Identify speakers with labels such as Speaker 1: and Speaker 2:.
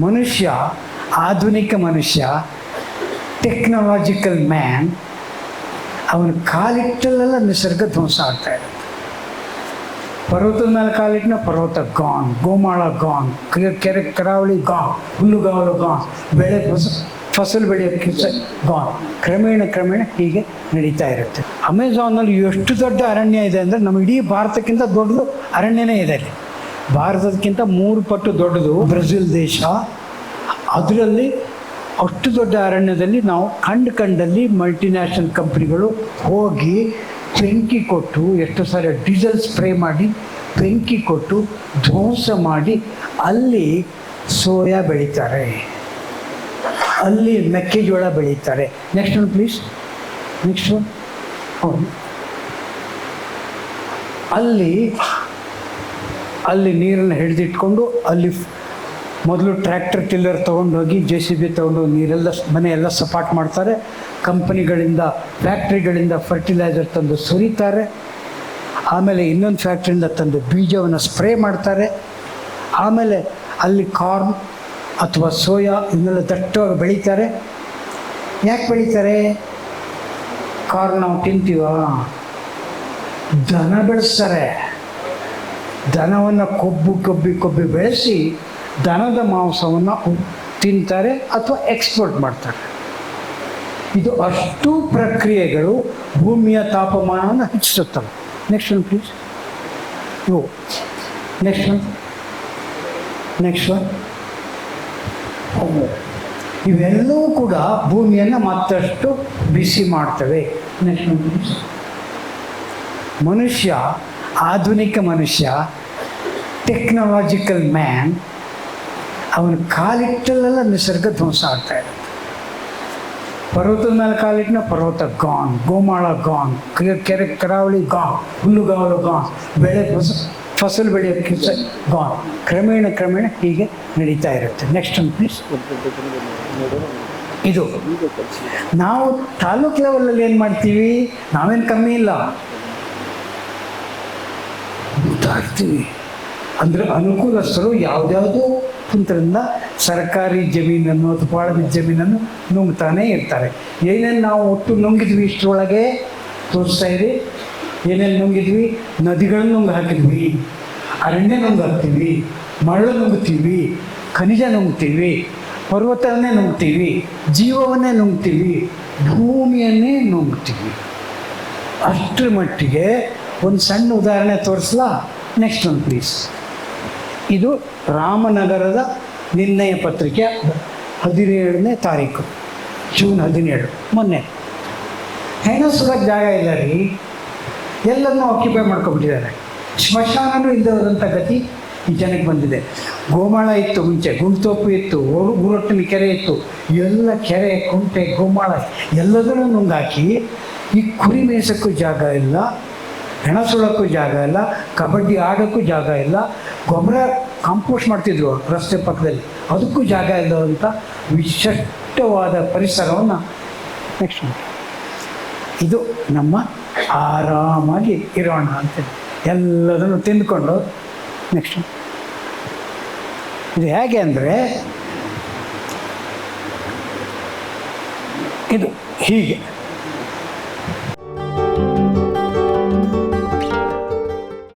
Speaker 1: ಮನುಷ್ಯ, ಆಧುನಿಕ ಮನುಷ್ಯ ಟೆಕ್ನಾಲಜಿಕಲ್ ಮ್ಯಾನ್ ಅವನ ಕಾಲಿಟ್ಟಲ್ಲೆಲ್ಲ ನಿಸರ್ಗ ಧ್ವಂಸ ಆಗ್ತಾ ಇರುತ್ತೆ. ಪರ್ವತದ ಮೇಲೆ ಕಾಲಿಟ್ಟಿನ ಪರ್ವತ ಗಾನ್ ಗೋಮಾಳ ಗಾನ್ ಕೆರೆ ಕರಾವಳಿ ಗಾನ್ ಹುಲ್ಲುಗಾವಲು ಗಾನ್ ಬೆಳೆ ಫಸ, ಫಸಲು ಬೆಳೆಯೋಕ್ಕೆ ಗಾನ್ ಕ್ರಮೇಣ ಕ್ರಮೇಣ ಹೀಗೆ ನಡೀತಾ ಇರುತ್ತೆ. ಅಮೆಝಾನಲ್ಲಿ ಎಷ್ಟು ದೊಡ್ಡ ಅರಣ್ಯ ಇದೆ ಅಂದರೆ ನಮ್ಮ ಇಡೀ ಭಾರತಕ್ಕಿಂತ ದೊಡ್ಡದು ಅರಣ್ಯನೇ ಇದೆ ಅಲ್ಲಿ. ಭಾರತಕ್ಕಿಂತ ಮೂರು ಪಟ್ಟು ದೊಡ್ಡದು ಬ್ರೆಜಿಲ್ ದೇಶ. ಅದರಲ್ಲಿ ಅಷ್ಟು ದೊಡ್ಡ ಅರಣ್ಯದಲ್ಲಿ ನಾವು ಕಂಡು ಕಂಡಲ್ಲಿ ಮಲ್ಟಿನ್ಯಾಷನಲ್ ಕಂಪ್ನಿಗಳು ಹೋಗಿ ಬೆಂಕಿ ಕೊಟ್ಟು, ಎಷ್ಟು ಸಾರಿ ಡೀಸೆಲ್ ಸ್ಪ್ರೇ ಮಾಡಿ, ಬೆಂಕಿ ಕೊಟ್ಟು, ಧ್ವಂಸ ಮಾಡಿ ಅಲ್ಲಿ ಸೋಯಾ ಬೆಳೀತಾರೆ. ಅಲ್ಲಿ ಮೆಕ್ಕೆಜೋಳ ಬೆಳೀತಾರೆ. Next one please next one ಅಲ್ಲಿ ಅಲ್ಲಿ ನೀರನ್ನು ಹಿಡಿದಿಟ್ಕೊಂಡು ಅಲ್ಲಿ ಮೊದಲು ಟ್ರ್ಯಾಕ್ಟರ್ ಟಿಲ್ಲರ್ ತೊಗೊಂಡೋಗಿ ಜೆ ಸಿ ಬಿ ತೊಗೊಂಡು ನೀರೆಲ್ಲ ಮನೆಯೆಲ್ಲ ಸಪಾಟ್ ಮಾಡ್ತಾರೆ. ಕಂಪನಿಗಳಿಂದ, ಫ್ಯಾಕ್ಟ್ರಿಗಳಿಂದ ಫರ್ಟಿಲೈಸರ್ ತಂದು ಸುರಿತಾರೆ. ಆಮೇಲೆ ಇನ್ನೊಂದು ಫ್ಯಾಕ್ಟ್ರಿಯಿಂದ ತಂದು ಬೀಜವನ್ನು ಸ್ಪ್ರೇ ಮಾಡ್ತಾರೆ. ಆಮೇಲೆ ಅಲ್ಲಿ ಕಾರ್ನ್ ಅಥವಾ ಸೋಯಾ ಇದನ್ನೆಲ್ಲ ದಟ್ಟವಾಗಿ ಬೆಳೀತಾರೆ. ಯಾಕೆ ಬೆಳೀತಾರೆ? ಕಾರ್ನ್ ನಾವು ತಿಂತೀವ? ದನ ಬೆಳೆಸ್ತಾರೆ. ದನವನ್ನು ಕೊಬ್ಬು ಕೊಬ್ಬಿ ಕೊಬ್ಬಿ ಬೆಳೆಸಿ ದನದ ಮಾಂಸವನ್ನು ತಿಂತಾರೆ ಅಥವಾ ಎಕ್ಸ್ಪೋರ್ಟ್ ಮಾಡ್ತಾರೆ. ಇದು ಅಷ್ಟು ಪ್ರಕ್ರಿಯೆಗಳು ಭೂಮಿಯ ತಾಪಮಾನವನ್ನು ಹೆಚ್ಚಿಸುತ್ತವೆ. ನೆಕ್ಸ್ಟ್ ಒನ್ ಪ್ಲೀಸ್ ಓ ನೆಕ್ಸ್ಟ್ ಒನ್ ನೆಕ್ಸ್ಟ್ ಒನ್ ಇವೆಲ್ಲವೂ ಕೂಡ ಭೂಮಿಯನ್ನು ಮತ್ತಷ್ಟು ಬಿಸಿ ಮಾಡ್ತವೆ. ನೆಕ್ಸ್ಟ್ ಒನ್ ಪ್ಲೀಸ್ ಮನುಷ್ಯ ಆಧುನಿಕ ಮನುಷ್ಯ ಟೆಕ್ನಾಲಜಿಕಲ್ ಮ್ಯಾನ್ ಅವನು ಕಾಲಿಟ್ಟಲ್ಲೆಲ್ಲ ನಿಸರ್ಗ ಧ್ವಂಸ ಆಗ್ತಾ ಇರುತ್ತೆ. ಪರ್ವತದ ಮೇಲೆ ಕಾಲಿಟ್ಟಿನ ಪರ್ವತ ಗಾನ್ ಗೋಮಾಳ ಗಾನ್ ಕೆರೆ, ಕರಾವಳಿ ಗಾನ್ ಹುಲ್ಲುಗಾವಲು ಗಾನ್ ಬೆಳೆ ಫಸ, ಫಸಲು ಬೆಳೆಯೋಕ್ಕೆ ಗಾನ್ ಕ್ರಮೇಣ ಕ್ರಮೇಣ ಹೀಗೆ ನಡೀತಾ ಇರುತ್ತೆ. ನೆಕ್ಸ್ಟ್ ಒಂದು ಪ್ಲೀಸ್ ಇದು. ನಾವು ತಾಲೂಕು ಲೆವೆಲಲ್ಲಿ ಏನು ಮಾಡ್ತೀವಿ? ನಾವೇನು ಕಮ್ಮಿ ಇಲ್ಲ. ಗೊತ್ತಾಗ್ತೀವಿ ಅಂದರೆ ಅನುಕೂಲಸ್ಥರು ಯಾವುದ್ಯಾವುದೋ ಕುಂತರಿಂದ ಸರ್ಕಾರಿ ಜಮೀನನ್ನು ಅಥವಾ ಪಾಳದ ಜಮೀನನ್ನು ನುಂಗ್ತಾನೇ ಇರ್ತಾರೆ. ಏನೇನು ನಾವು ಒಟ್ಟು ನುಂಗಿದ್ವಿ ಇಷ್ಟರೊಳಗೆ ತೋರಿಸ್ತಾ ಇದೆ. ಏನೇನು ನುಂಗಿದ್ವಿ? ನದಿಗಳನ್ನು ನುಂಗು ಹಾಕಿದ್ವಿ ಅರಣ್ಯ ನುಂಗು ಹಾಕ್ತೀವಿ ಮರಳು ನುಂಗ್ತೀವಿ, ಖನಿಜ ನುಂಗ್ತೀವಿ, ಪರ್ವತವನ್ನೇ ನುಂಗ್ತೀವಿ, ಜೀವವನ್ನೇ ನುಂಗ್ತೀವಿ, ಭೂಮಿಯನ್ನೇ ನುಂಗ್ತೀವಿ. ಅಷ್ಟರ ಮಟ್ಟಿಗೆ ಒಂದು ಸಣ್ಣ ಉದಾಹರಣೆ ತೋರಿಸ್ಲಾ? ನೆಕ್ಸ್ಟ್ ಒನ್ ಪ್ಲೀಸ್ ಇದು ರಾಮನಗರದ ನಿರ್ಣಯ ಪತ್ರಿಕೆ ಹದಿನೇಳನೇ ತಾರೀಕು, ಜೂನ್ ಹದಿನೇಳು, ಮೊನ್ನೆ. ಹೆಣ ಸುಡೋಕ್ಕೆ ಜಾಗ ಇಲ್ಲ ರೀ. ಎಲ್ಲರನ್ನೂ ಆಕ್ಯುಪೈ ಮಾಡ್ಕೊಬಿಟ್ಟಿದ್ದಾರೆ ಸ್ಮಶಾನನೂ ಇಲ್ಲದೆ ಗತಿ ಈ ಜನಕ್ಕೆ ಬಂದಿದೆ. ಗೋಮಾಳ ಇತ್ತು ಮುಂಚೆ, ಗುಂಡ್ತೋಪು ಇತ್ತು ಊರು- ಊರೊಟ್ಟಿನ ಕೆರೆ ಇತ್ತು. ಎಲ್ಲ ಕೆರೆ, ಕುಂಟೆ, ಗೋಮಾಳ ಎಲ್ಲದನ್ನೂ ನುಂಗಾಕಿ ಈ ಕುರಿ ಮೇಸಕ್ಕೂ ಜಾಗ ಇಲ್ಲ. ಹೆಣ ಸುಡೋಕ್ಕೂ ಜಾಗ ಇಲ್ಲ, ಕಬಡ್ಡಿ ಆಡೋಕ್ಕೂ ಜಾಗ ಇಲ್ಲ. ಗೊಬ್ಬರ ಕಾಂಪೋಸ್ಟ್ ಮಾಡ್ತಿದ್ರು ರಸ್ತೆ ಪಕ್ಕದಲ್ಲಿ. ಅದಕ್ಕೂ ಜಾಗ ಇಲ್ಲ ಅಂತ ವಿಶಿಷ್ಟವಾದ ಪರಿಸರವನ್ನು ನೆಕ್ಸ್ಟ್ ಇದು ನಮ್ಮ ಆರಾಮಾಗಿ ಇರೋಣ ಅಂತ ಎಲ್ಲದನ್ನು ತಿಂದ್ಕೊಂಡು ನೆಕ್ಸ್ಟ್ ಇದು ಹೇಗೆ ಅಂದರೆ, ಇದು ಹೀಗೆ.